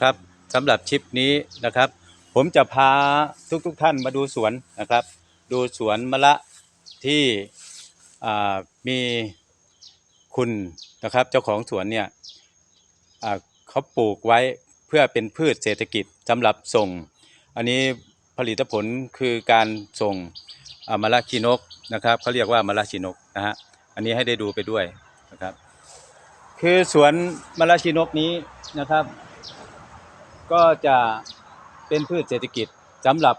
ครับสำหรับชิปนี้นะครับ ผมจะพาทุกๆทท่านมาดูสวนนะครับ ดูสวนมะละที่มีคุณนะครับเจ้าของสวนเนี่ยเขาปลูกไว้เพื่อเป็นพืชเศรษฐกิจสำหรับส่ง อันนี้ผลิตผลคือการส่งมะละชีนกนะครับเขาเรียกว่ามะละชีนกนะฮะอันนี้ให้ได้ดูไปด้วยนะครับ คือสวนมะละชีนกนี้นะครับ ก็จะเป็นพืชเศรษฐกิจสำหรับ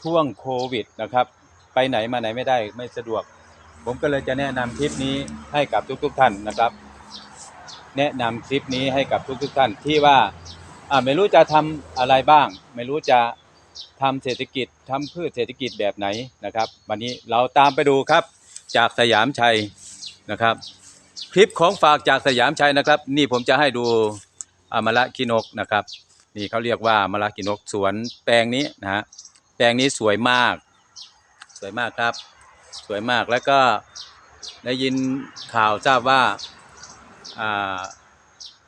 ช่วงโควิดนะครับ ไปไหนมาไหนไม่ได้ไม่สะดวก ผมก็เลยจะแนะนำคลิปนี้ให้กับทุกๆทท่านนะครับ แนะนำคลิปนี้ให้กับทุกๆทท่านที่ว่าไม่รู้จะทำอะไรบ้าง ไม่รู้จะทำเศรษฐกิจทำพืชเศรษฐกิจแบบไหนนะครับ วันนี้เราตามไปดูครับจากสยามชัยนะครับ คลิปของฝากจากสยามชัยนะครับ นี่ผมจะให้ดูอมะละกินกนะครับ นี่เขาเรียกว่ามะละกินกสวนแปลงนี้นะฮะแปลงนี้สวยมาก สวยมากครับ สวยมากแล้วก็ได้ยินข่าวทราบว่าอ่า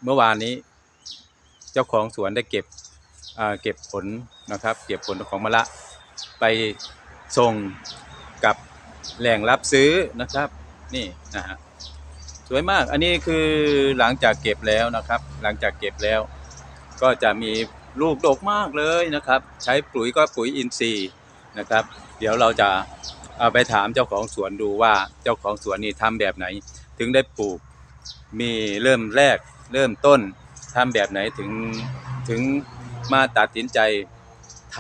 เมื่อวานนี้ เจ้าของสวนได้เก็บอ่าเก็บผลนะครับ เก็บผลของมะละไปส่งกับแหล่งรับซื้อนะครับ นี่นะฮะสวยมากอันนี้คือหลังจากเก็บแล้วนะครับ หลังจากเก็บแล้ว ก็จะมีลูกดกมากเลยนะครับ ใช้ปุ๋ยก็ปุ๋ยอินทรีย์นะครับ เดี๋ยวเราจะเอาไปถามเจ้าของสวนดูว่าเจ้าของสวนนี่ทำแบบไหน ถึงได้ปลูกมีเริ่มแรกเริ่มต้นทำแบบไหนถึงถึงมาตัดสินใจท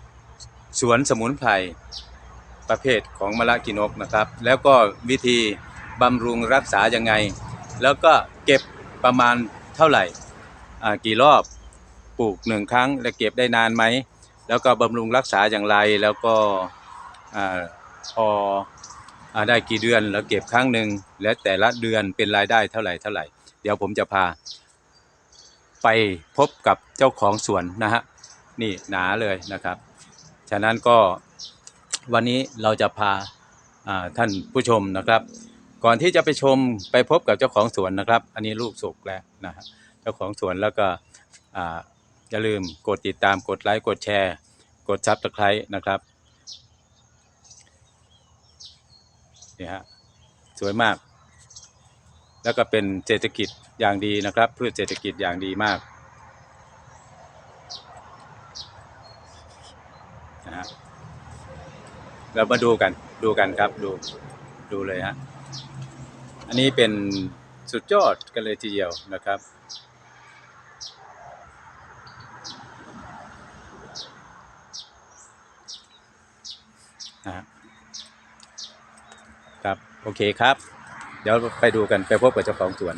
ำสวนสมุนไพรประเภทของมะละกินกนะครับ แล้วก็วิธีบำรุงรักษายังไง แล้วก็เก็บประมาณเท่าไหร่ กี่รอบปลูกหนึ่งครั้ง แล้วเก็บได้นานไหม แล้วก็บำรุงรักษาอย่างไรแล้วก็พออได้กี่เดือนแล้วเก็บครั้งหนึ่งและแต่ละเดือนเป็นรายได้เท่าไหร่เท่าไหร่ เดี๋ยวผมจะพา ไปพบกับเจ้าของสวนนะฮะนี่หนาเลยนะครับ ฉะนั้นก็วันนี้เราจะพาาท่านผู้ชมนะครับ ก่อนที่จะไปชมไปพบกับเจ้าของสวนนะครับ อันนี้ลูกสุกแล้วนะฮะ เจ้าของสวนแล้วก็อ่าอย่าลืมกดติดตามกดไลค์กดแชร์ กดซับสไครต์นะครับนี่ฮะสวยมาก แล้วก็เป็นเศรษฐกิจอย่างดีนะครับพืชเศรษฐกิจอย่างดีมากนะฮะเรามาดูกันดูกันครับดูดูเลยฮะอันนี้เป็นสุดยอดกันเลยทีเดียวนะครับ นะครับ โอเคครับ เดี๋ยวไปดูกันไปพบกับเจ้าของสวน